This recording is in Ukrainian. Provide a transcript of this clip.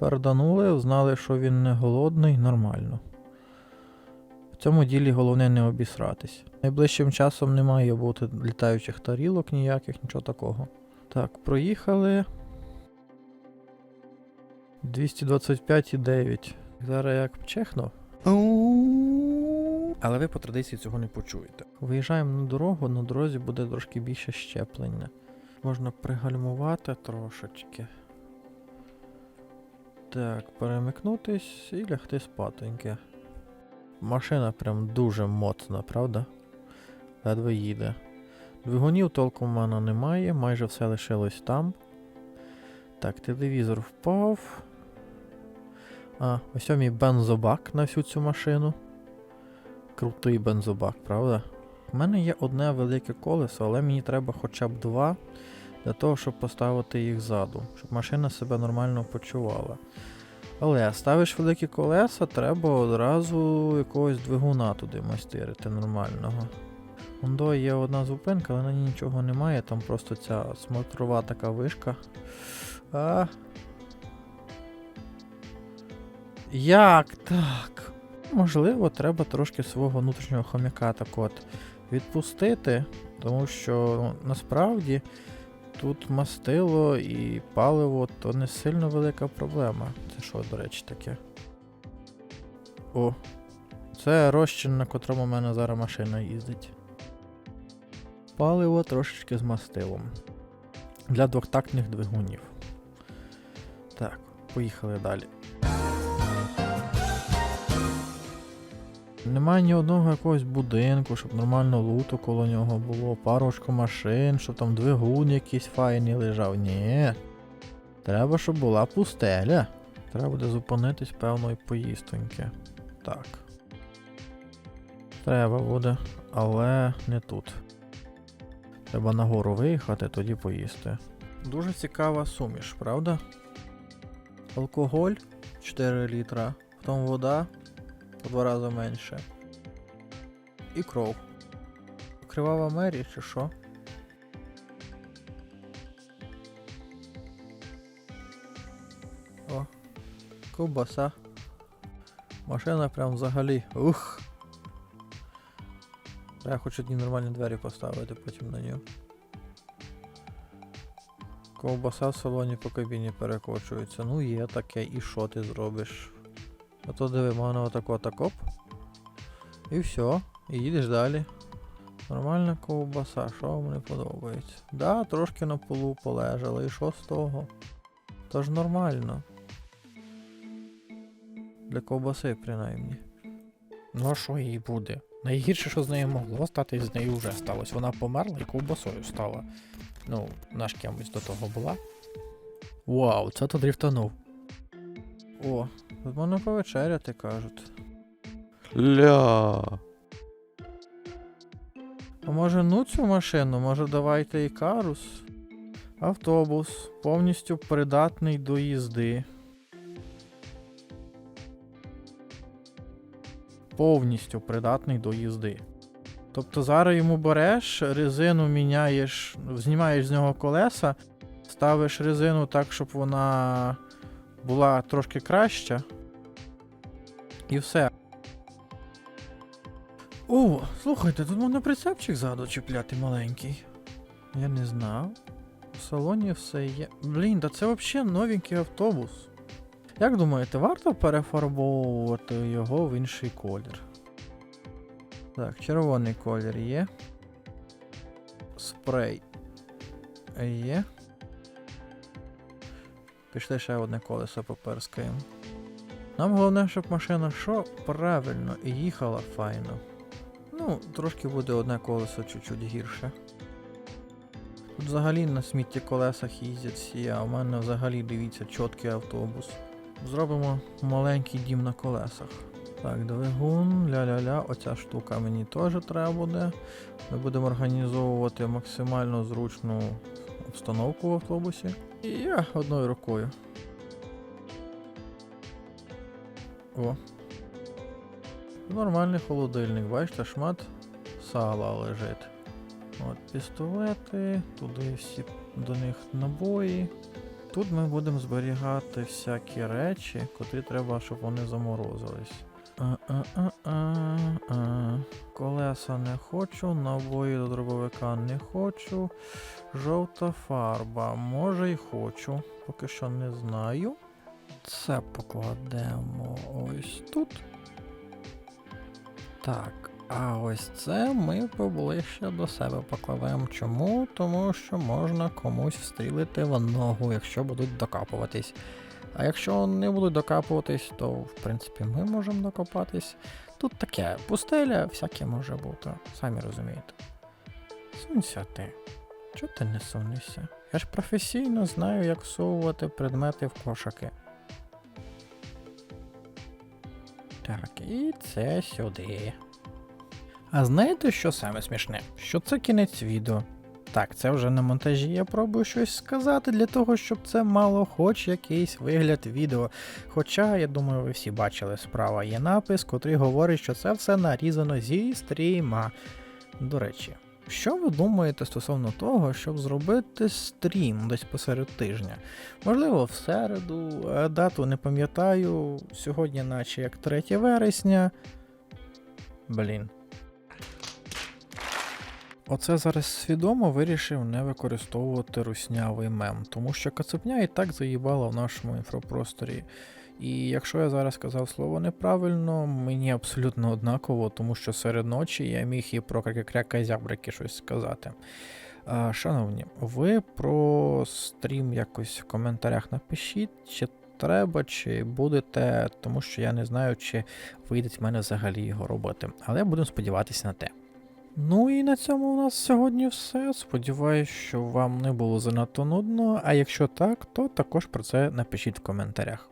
Переданули, знали, що він не голодний, нормально. В цьому ділі головне не обісратись. Найближчим часом не має бути літаючих тарілок ніяких, нічого такого. Так, проїхали. 225,9. Зараз як чехнув. Але ви по традиції цього не почуєте. Виїжджаємо на дорогу, на дорозі буде трошки більше щеплення. Можна пригальмувати трошечки. Так, перемикнутись і лягти спатоньки. Машина прям дуже моцна, правда? Ледве їде. Двигунів толком в мене немає, майже все лишилось там. Так, телевізор впав. А, ось мій бензобак на всю цю машину. Крутий бензобак, правда? У мене є одне велике колесо, але мені треба хоча б два для того, щоб поставити їх ззаду, щоб машина себе нормально почувала. Але ставиш великі колеса, треба одразу якогось двигуна туди майстирити нормального. Ондо є одна зупинка, але на ній нічого немає, там просто ця смотрова така вишка. А. Як так? Можливо, треба трошки свого внутрішнього хомяка так от відпустити, тому що ну, насправді тут мастило і паливо то не сильно велика проблема. Це що, до речі, таке? О, це розчин, на котрому в мене зараз машина їздить. Паливо трошечки з мастилом. Для двохтактних двигунів. Так, поїхали далі. Немає ні одного якогось будинку, щоб нормально луту коло нього було, парочку машин, щоб там двигун якийсь файний лежав. Ні. Треба, щоб була пустеля. Треба буде зупинитись певної поїстоньки. Так. Треба буде, але не тут. Треба нагору виїхати, тоді поїсти. Дуже цікава суміш, правда? Алкоголь 4 літра, потім вода по два рази менше. І кров. Кривава Мері чи що? О, ковбаса. Машина прям взагалі. Ух. Я хочу одні нормальні двері поставити потім на нього. Ковбаса в салоні по кабіні перекочується. Ну є таке, і що ти зробиш? А то диви, можна отако такоп. І все. І їдеш далі. Нормальна ковбаса, що вам не подобається? Да, трошки на полу полежала, і що з того? То ж нормально. Для ковбаси, принаймні. Ну а що їй буде? Найгірше, що з нею могло стати, з нею вже сталося. Вона померла і ковбасою стала. Ну, наш кимось до того була. Вау, це то дріфтанув. О, тут можна повечеряти, кажуть. Ля. А може ну цю машину? Може давайте і карус? Автобус повністю придатний до їзди. Повністю придатний до їзди. Тобто зараз йому береш, резину міняєш, знімаєш з нього колеса, ставиш резину так, щоб вона була трошки краща. І все. О, слухайте, тут можна прицепчик ззаду чіпляти маленький. Я не знав. У салоні все є. Блін, та це взагалі новенький автобус. Як думаєте, варто перефарбовувати його в інший колір? Так, червоний колір є. Спрей. Є. Пішли ще одне колесо поперскаємо. Нам головне, щоб машина що правильно і їхала файно. Ну, трошки буде одне колесо чуть-чуть гірше. Тут взагалі на смітті колесах їздять всі, а у мене взагалі дивіться чіткий автобус. Зробимо маленький дім на колесах. Так, двигун, ля-ля-ля, оця штука мені теж треба буде. Ми будемо організовувати максимально зручну обстановку в автобусі. І я одною рукою. О, Нормальний холодильник, бачите, шмат сала лежить. От пістолети, туди всі до них набої. Тут ми будемо зберігати всякі речі, котрі треба, щоб вони заморозились. А-а-а-а-а. Колеса не хочу, набої до дробовика не хочу. Жовта фарба, може й хочу, поки що не знаю. Це покладемо ось тут. Так, а ось це ми поближче до себе покладемо. Чому? Тому що можна комусь встрілити в ногу, якщо будуть докапуватись. А якщо не будуть докапуватись, то в принципі ми можемо докопатись. Тут таке, пустеля, всяке може бути, самі розумієте. Сунься ти. Чого ти не сунешся? Я ж професійно знаю, як всовувати предмети в кошики. Так, і це сюди. А знаєте, що саме смішне? Що це кінець відео. Так, це вже на монтажі. Я пробую щось сказати для того, щоб це мало хоч якийсь вигляд відео. Хоча, я думаю, ви всі бачили, справа є напис, котрий говорить, що це все нарізано зі стріма. До речі, що ви думаєте стосовно того, щоб зробити стрім десь посеред тижня? Можливо, в середу, дату не пам'ятаю. Сьогодні, наче як 3 вересня. Блін. Оце зараз свідомо вирішив не використовувати руснявий мем, тому що кацапня і так заїбала в нашому інфопросторі. І якщо я зараз сказав слово неправильно, мені абсолютно однаково, тому що серед ночі я міг і про крякозябрики щось сказати. Шановні, ви про стрім якось в коментарях напишіть, чи треба, чи будете, тому що я не знаю, чи вийде в мене взагалі його робити. Але будемо сподіватися на те. Ну і на цьому у нас сьогодні все. Сподіваюсь, що вам не було занадто нудно, а якщо так, то також про це напишіть в коментарях.